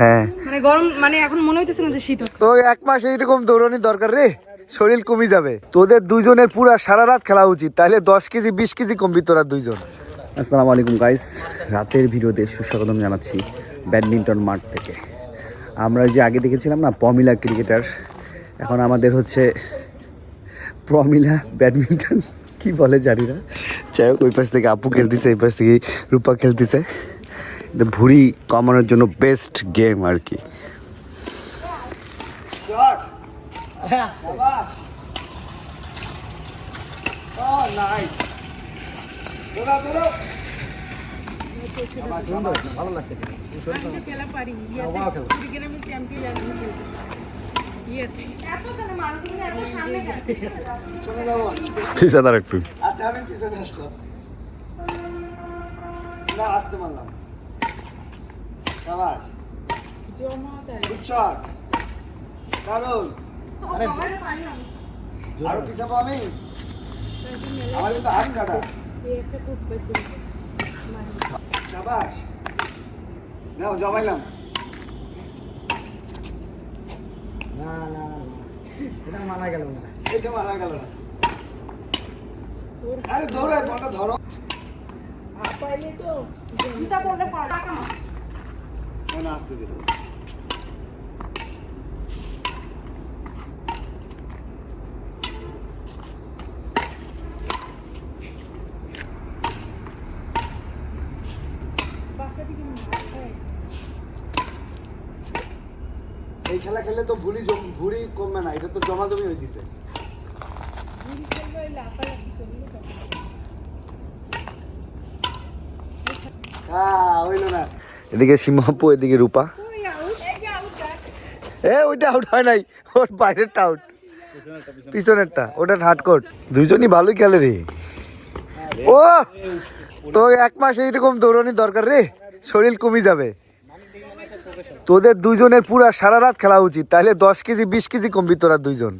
হ্যাঁ। মানে গরম মানে এখন মনে হইতেছে না যে শীত তো এক মাস এইরকম দৌড়ানি দরকার রে। শরীর কমে যাবে। তোদের দুইজনের পুরা সারা রাত খেলা উচিত। তাহলে দশ কেজি বিশ কেজি কমবি তোরা দুইজন। আসসালামু আলাইকুম গাইস রাতের ভিডিওতে সুস্বাগতম জানাচ্ছি ব্যাডমিন্টন মাঠ থেকে। আমরা যে আগে দেখেছিলাম না পমিলা ক্রিকেটার। এখন আমাদের হচ্ছে প্রমিলা ব্যাডমিন্টন। কি বলে জানি না। যাই হোক ওই পাশ থেকে আপু খেলতেছে এই পাশ থেকে রূপা খেলতেছে। ভুঁড়ি কমানোর জন্য বেস্ট গেম আর কি। পেছাদার একটু আচ্ছা আমি পিছনে আসলাম না আসতে পারলাম সাবাস শট দারুণ। আরে আরও পিছাবো আমি? আমার কিন্তু হাত কাটা। সাবাস। নাও জমাইলাম। না না না এটা মানা গেল না। এটা মারা গেল না। আরে দৌড়ায় বলটা ধরো। পাইলে তো জুতা পরলে পাওয়া কেন আসতে দিল এই খেলা খেললে তো ভুলি ভুড়ি কমবে না, এটা তো জমা জমি হয়ে দিছে হইল না। এদিকে সিংহপু এদিকে রূপা। এ, ওইটা আউট হয় নাই। ওর বাইরেরটা আউট পিছনেরটা ওটা হাটকোট দুইজনই ভালোই খেলে রে। ও, তো এক মাস এইরকম দৌড়ানি দরকার রে। শরীর কমে যাবে। তোদের দুইজনের পুরা সারা রাত খেলা উচিত। তাহলে দশ কেজি, বিশ কেজি কমবি তোরা দুইজন।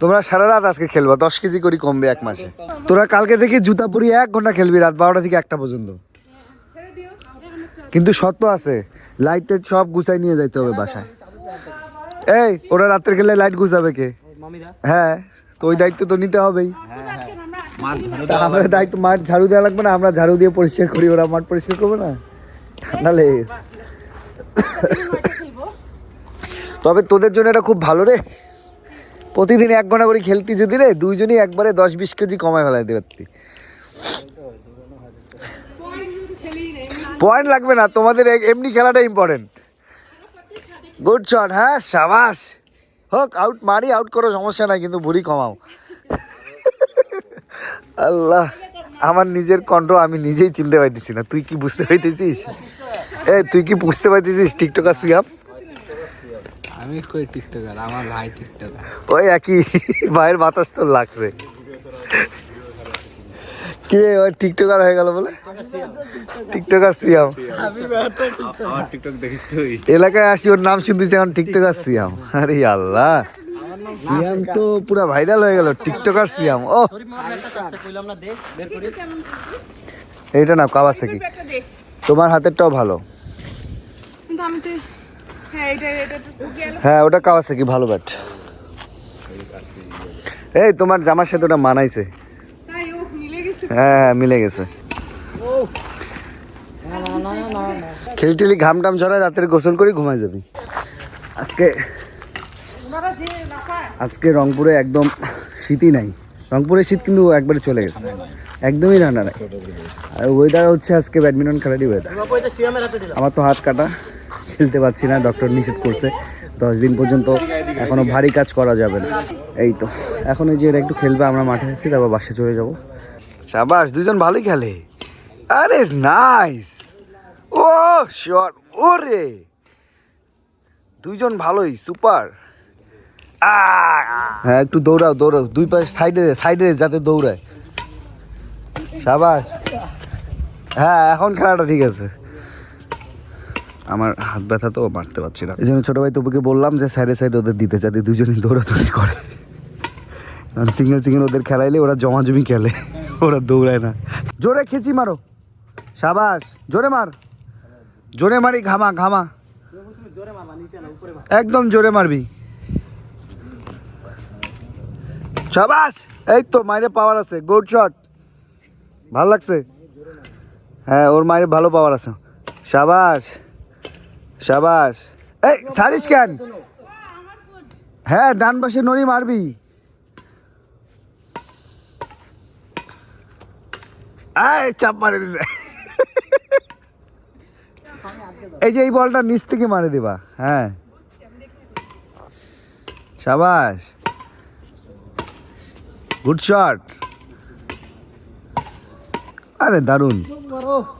তোমরা সারা রাত আজকে খেলবা, দশ কেজি করে কমবে এক মাসে। তোরা কালকে থেকে জুতা পরি এক ঘণ্টা খেলবি, রাত বারোটা থেকে একটা পর্যন্ত। কিন্তু সত্য আছে। লাইট টাইট সব গুছাই নিয়ে যাইতে হবে বাসায়। এই ওরা রাত্রে খেলে লাইট গুছাবে কে? হ্যাঁ তো ওই দায়িত্ব তো নিতে হবেই। আমরা দায়িত্ব মাঠ ঝাড়ু দেওয়া লাগবে না আমরা ঝাড়ু দিয়ে পরিষ্কার করি ওরা মাঠ পরিষ্কার করবে না? ঠান্ডা লেগে তবে তোদের জন্য এটা খুব ভালো রে। প্রতিদিন এক ঘণ্টা করে খেলতি যদি রে দুইজনই একবারে দশ বিশ কেজি কমায় ফেলাই দেবে তুই পয়েন্ট লাগবে না তোমাদের এমনি খেলাটা ইম্পর্টেন্ট গুড শট হ্যাঁ সাবাস। হোক আউট মারি আউট করো সমস্যা নাই কিন্তু ভুড়ি কমাও। আল্লাহ আমার নিজের কণ্ঠ আমি নিজেই চিনতে পাইতেছি না। তুই কি বুঝতে পাইতেছিস? এ তুই কি বুঝতে পাইতেছিস টিকটক সিয়াম? আমি কই টিকটকার আমার ভাই টিকটকার ওই একই ভাইয়ের বাতাস তো লাগছে। কি রে ওই টিকটকার হয়ে গেল বলে? টিকটকার সিয়াম। আমার টিকটক দেখিস তুই। এলাকায় আসি ওর নাম শুনতেছি এখন টিকটকার সিয়াম। আরে আল্লাহ। সিয়াম তো পুরা ভাইরাল হয়ে গেল টিকটকার সিয়াম। ও। না দে বের করি এইটা না কাওয়াসাকি তোমার হাতেরটাও ভালো। কিন্তু আমি তো হ্যাঁ হ্যাঁ ওটা কাওয়াসাকি ভালো ব্যাট এই তোমার জামার সাথে ওটা মানাইছে। হ্যাঁ মিলে গেছে। না ঘাম টাম ঝরায় রাতের গোসল করে ঘুমাই যাবি। আজকে আজকে রংপুরে একদম শীতই নাই। রংপুরে শীত কিন্তু একবারে চলে গেছে। একদমই রান্না নাই। আর ওয়েদার হচ্ছে আজকে ব্যাডমিন্টন খেলারই ওয়েদার আমার তো হাত কাটা, খেলতে পারছি না ডক্টর নিষেধ করছে। দশ দিন পর্যন্ত এখনও ভারী কাজ করা যাবে না। এই তো, এখন এই যে এরা একটু খেলবে, আমরা মাঠে আছি, তারপর বাসে চলে যাব। সাবাস দুজন ভালোই খেলে। আরে নাইস ও শট ওরে! দুইজন ভালোই সুপার হ্যাঁ একটু দৌড়াও দৌড়াও, দুই পাশে সাইডে সাইডে যাতে দৌড়ায়। সাবাস। হ্যাঁ এখন খেলাটা ঠিক আছে। আমার হাত ব্যথা তো মারতে পারছি না। এই জন্য ছোটো ভাই তবুকে বললাম যে সাইডে সাইডে ওদের দিতে যাতে দুজনই দৌড়াদৌড়ি করে। সিঙ্গেল সিঙ্গেল ওদের খেলাইলে ওরা জমাজমি খেলে। ওরা দৌড়ায় না। জোরে খেচি মারো। সাবাস, জোরে মার। জোরে মারি, ঘামা ঘামা। একদম জোরে মারবি। সাবাস, এই তো মায়ের পাওয়ার আছে গুড শট ভালো লাগছে? হ্যাঁ ওর মায়ের ভালো পাওয়ার আছে। সাবাস সাবাস। এই, সারিস কেন? হ্যাঁ ডান পাশে নড়ি মারবি। আয় চাপ মারে দিছে। এই যে এই বলটা নিচ থেকে মারে দিবা হ্যাঁ। সাবাস। গুড শট আরে দারুণ।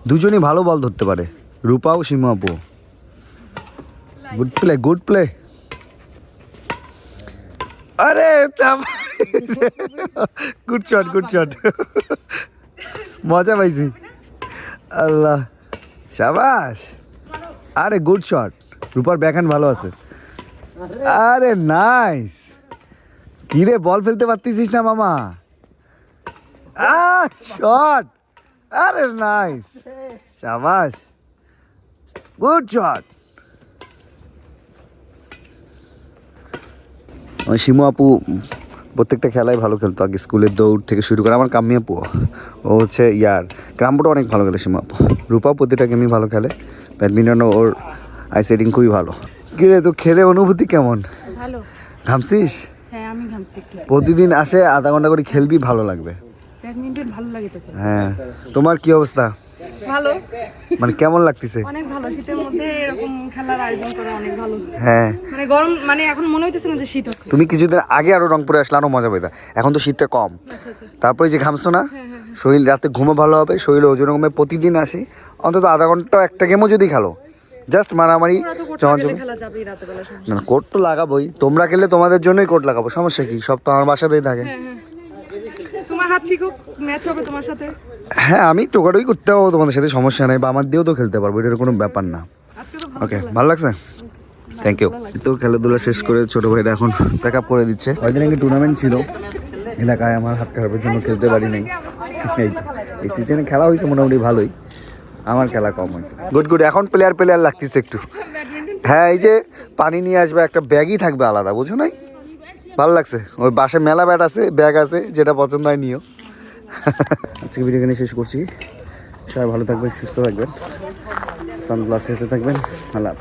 দুজনই ভালো বল ধরতে পারে। রূপাও সীমা আপু গুড প্লে গুড প্লে আরে, চাপ গুড শট গুড শট মজা পাইছি। আল্লাহ। সাবাস। আরে গুড শট রূপার ব্যাকহ্যান্ড ভালো আছে। আরে নাইস কি রে বল ফেলতে পারতেছিস না, মামা? শট আরে নাইস সাবাস। গুড শট শিমু আপু প্রত্যেকটা খেলায় ভালো খেলতো। আগে স্কুলের দৌড় থেকে শুরু করে আমার কাম্মি আপু ও হচ্ছে ইয়ার। ক্রাম্পটা অনেক ভালো খেলে আপু রূপাও প্রতিটা গেমই ভালো খেলে। ব্যাডমিন্টনও ওর আই সেটিং খুবই ভালো। কিরে তো খেলে অনুভূতি কেমন? ভালো। ঘামছিস? হ্যাঁ আমি ঘামছি। প্রতিদিন আসে আধা ঘণ্টা করে খেলবি ভালো লাগবে। ব্যাডমিন্টন ভালো লাগে তোকে। হ্যাঁ। তোমার কি অবস্থা? ভালো। মানে কেমন লাগতেছে? অনেক ভালো। শীতের মধ্যে এরকম খেলার আয়োজন করা অনেক ভালো। হ্যাঁ। মানে গরম মানে এখন মনে হইতেছে না যে শীত হচ্ছে। তুমি কিছুদিন আগে আরও রংপুরে আসলে আরও মজা পেতা এখন তো শীতটা কম। আচ্ছা আচ্ছা। তারপরে যে ঘামছো না শরীর রাতে ঘুমো ভালো হবে শরীর ওজন কমে প্রতিদিন আসি। অন্তত আধা ঘণ্টা একটা গেমও যদি খেলো জাস্ট মারামারি না কোট তো লাগাবোই। তোমরা খেলে তোমাদের জন্যই কোট লাগাবো সমস্যা কি? সব তো আমার বাসাতেই থাকে। তোমার হাত শিখুক ম্যাচ হবে তোমার সাথে। হ্যাঁ আমি টোকাটোই করতে পারব তোমাদের সাথে সমস্যা নেই বা আমার দিয়েও তো খেলতে পারব এটার কোনো ব্যাপার না। ওকে ভালো লাগছে? থ্যাংক ইউ তো খেলাধুলা শেষ করে ছোট ভাইরা এখন প্যাক আপ করে দিচ্ছে। কয়েকদিন আগে টুর্নামেন্ট ছিল এলাকায় আমার হাত খারাপের জন্য খেলতে পারি নাই। এই তো। এই সিজনে খেলা হয়েছে মোটামুটি ভালোই আমার খেলা কম হয়েছে। গুড গুড এখন প্লেয়ার প্লেয়ার লাগতেছে একটু। হ্যাঁ এই যে পানি নিয়ে আসবে একটা ব্যাগই থাকবে আলাদা বুঝো নাই? ভালো লাগছে। ওই বাসে মেলা ব্যাট আছে ব্যাগ আছে যেটা পছন্দ হয় নিও। আজকে ভিডিও এখানে শেষ করছি। সবাই ভালো থাকবেন সুস্থ থাকবেন। সানগ্লাস সাথে থাকবেন। আল্লাহ।